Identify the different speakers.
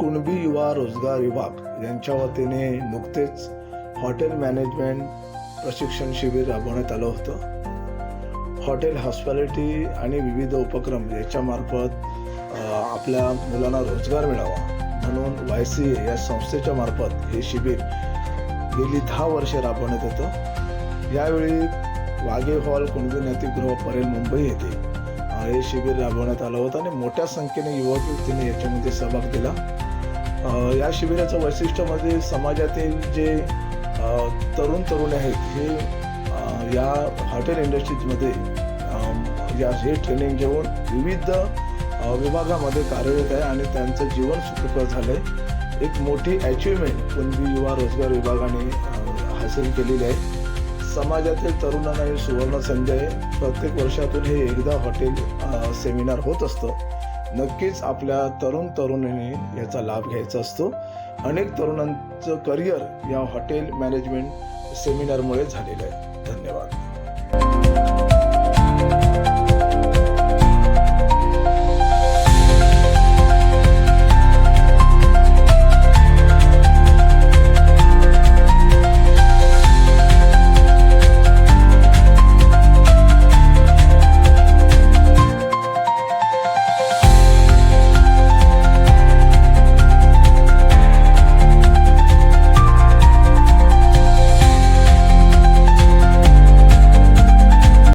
Speaker 1: कुणबी युवा रोजगार विभाग यांच्या वतीने नुकतेच हॉटेल मॅनेजमेंट प्रशिक्षण शिबिर राबवण्यात आलं होतं. हॉटेल हॉस्पिटॅलिटी आणि विविध उपक्रम याच्यामार्फत आपल्या मुलांना रोजगार मिळावा म्हणून वाय सी ए या संस्थेच्या मार्फत हे शिबिर गेली दहा वर्षे राबवण्यात येतं. यावेळी वाघे हॉल कुणबी नातीगृह परेल मुंबई येथे हे शिबिर राबवण्यात आलं होतं आणि मोठ्या संख्येने युवक युवतींनी याच्यामध्ये सहभाग दिला. या शिबिराचं वैशिष्ट्य म्हणजे समाजातील जे तरुण तरुण आहेत हे या हॉटेल इंडस्ट्रीजमध्ये या हे ट्रेनिंग घेऊन विविध विभागामध्ये कार्यरत आहे आणि त्यांचं जीवन सुखकर झालं आहे एक मोठी अचिव्हमेंट कुणबी युवा रोजगार विभागाने हासिल केलेली आहे. समाजातील तरुणांना ही सुवर्ण संधी आहे. प्रत्येक वर्षातून हे एकदा हॉटेल सेमिनार होत असतं. नक्कीच आपल्या तरुण तरुणीने याचा लाभ घ्यायचा असतो. अनेक तरुणांचं करिअर या हॉटेल मॅनेजमेंट सेमिनारमुळे झालेलं आहे. धन्यवाद.